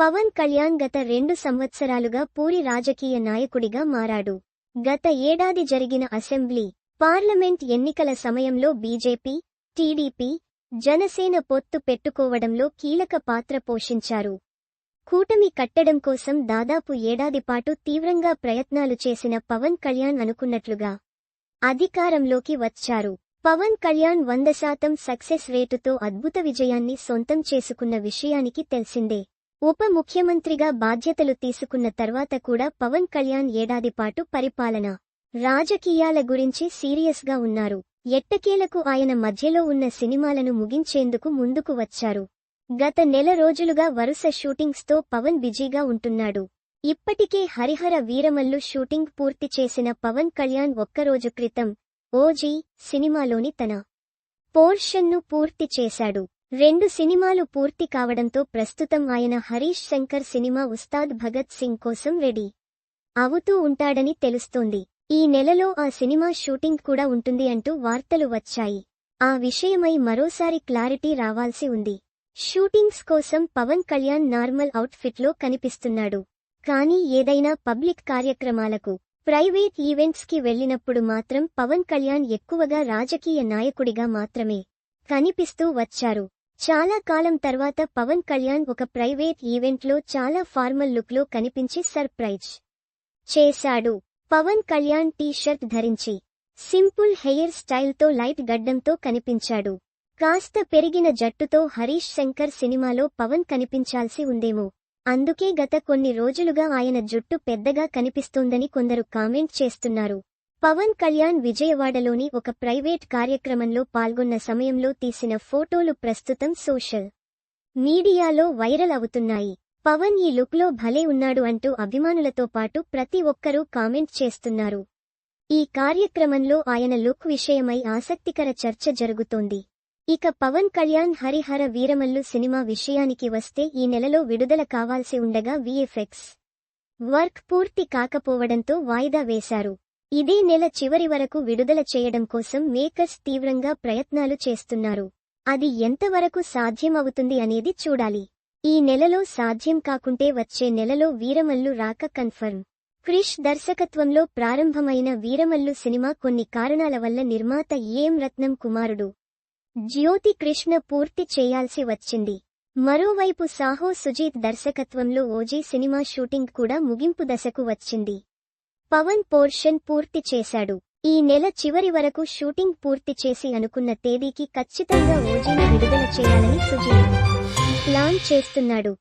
పవన్ కళ్యాణ్ గత రెండు సంవత్సరాలుగా పూరి రాజకీయ నాయకుడిగా మారాడు. గత ఏడాది జరిగిన అసెంబ్లీ పార్లమెంట్ ఎన్నికల సమయంలో బీజేపీ టీడీపీ జనసేన పొత్తు పెట్టుకోవడంలో కీలక పాత్ర పోషించారు. కూటమి కట్టడం కోసం దాదాపు ఏడాది పాటు తీవ్రంగా ప్రయత్నాలు చేసిన పవన్ కళ్యాణ్ అనుకున్నట్లుగా అధికారంలోకి వచ్చారు. పవన్ కళ్యాణ్ వంద శాతం సక్సెస్ రేటుతో అద్భుత విజయాన్ని సొంతం చేసుకున్న విషయానికి తెలిసిందే. ఉప ముఖ్యమంత్రిగా బాధ్యతలు తీసుకున్న తర్వాత కూడా పవన్ కళ్యాణ్ ఏడాది పాటు పరిపాలన. రాజకీయాల గురించి సీరియస్గా ఉన్నారు. ఎట్టకేలకు ఆయన మధ్యలో ఉన్న సినిమాలను ముగించేందుకు ముందుకు వచ్చారు. గత నెల రోజులుగా వరుస షూటింగ్స్తో పవన్ బిజీగా ఉంటున్నాడు. ఇప్పటికే హరిహర వీరమల్లు షూటింగ్ పూర్తి చేసిన పవన్ కళ్యాణ్ ఒక్కరోజు క్రితం ఓజీ సినిమాలోని తన పోర్షన్ను పూర్తి చేశాడు. రెండు సినిమాలు పూర్తి కావడంతో ప్రస్తుతం ఆయన హరీష్ శంకర్ సినిమా ఉస్తాద్ భగత్ సింగ్ కోసం రెడీ అవుతూ ఉంటాడని తెలుస్తోంది. ఈ నెలలో ఆ సినిమా షూటింగ్ కూడా ఉంటుంది అంటూ వార్తలు వచ్చాయి. ఆ విషయమై మరోసారి క్లారిటీ రావాల్సి ఉంది. షూటింగ్స్ కోసం పవన్ కళ్యాణ్ నార్మల్ అవుట్ఫిట్లో కనిపిస్తున్నాడు. కానీ ఏదైనా పబ్లిక్ కార్యక్రమాలకు ప్రైవేట్ ఈవెంట్స్కి వెళ్ళినప్పుడు మాత్రం పవన్ కళ్యాణ్ ఎక్కువగా రాజకీయ నాయకుడిగా మాత్రమే కనిపిస్తూ వచ్చారు. చాలా కాలం తర్వాత పవన్ కళ్యాణ్ ఒక ప్రైవేట్ ఈవెంట్లో చాలా ఫార్మల్ లుక్లో కనిపించి సర్ప్రైజ్ చేశాడు. పవన్ కళ్యాణ్ టీ షర్ట్ ధరించి సింపుల్ హెయిర్ స్టైల్తో లైట్ గడ్డంతో కనిపించాడు. కాస్త పెరిగిన జట్టుతో హరీష్ శంకర్ సినిమాలో పవన్ కనిపించాల్సి ఉందేమో. అందుకే గత కొన్ని రోజులుగా ఆయన జుట్టు పెద్దగా కనిపిస్తోందని కొందరు కామెంట్ చేస్తున్నారు. పవన్ కళ్యాణ్ విజయవాడలోని ఒక ప్రైవేట్ కార్యక్రమంలో పాల్గొన్న సమయంలో తీసిన ఫోటోలు ప్రస్తుతం సోషల్ మీడియాలో వైరల్ అవుతున్నాయి. పవన్ ఈ లుక్లో భలే ఉన్నాడు అంటూ అభిమానులతో పాటు ప్రతి ఒక్కరూ కామెంట్ చేస్తున్నారు. ఈ కార్యక్రమంలో ఆయన లుక్ విషయమై ఆసక్తికర చర్చ జరుగుతోంది. ఇక పవన్ కళ్యాణ్ హరిహర వీరమల్లు సినిమా విషయానికి వస్తే ఈ నెలలో విడుదల కావాల్సి ఉండగా విఎఫ్ఎక్స్ వర్క్ పూర్తి కాకపోవడంతో వాయిదా వేశారు. ఇదే నెల చివరి వరకు విడుదల చేయడం కోసం మేకర్స్ తీవ్రంగా ప్రయత్నాలు చేస్తున్నారు. అది ఎంతవరకు సాధ్యమవుతుంది అనేది చూడాలి. ఈ నెలలో సాధ్యం కాకుంటే వచ్చే నెలలో వీరమల్లు రాక కన్ఫర్మ్. క్రిష్ దర్శకత్వంలో ప్రారంభమైన వీరమల్లు సినిమా కొన్ని కారణాల వల్ల నిర్మాత ఏం రత్నం కుమారుడు. జ్యోతి కృష్ణ పూర్తి చేయాల్సి వచ్చింది. మరోవైపు సాహో సుజీత్ దర్శకత్వంలో ఓజీ సినిమా షూటింగ్ కూడా ముగింపు దశకు వచ్చింది. పవన్ పోర్షన్ పూర్తి చేశాడు. ఈ నెల చివరి వరకు షూటింగ్ పూర్తి చేసి అనుకున్న తేదీకి ఖచ్చితంగా ఓజీని విడుదల చేయాలని సుజీత్ ప్లాన్ చేస్తున్నాడు.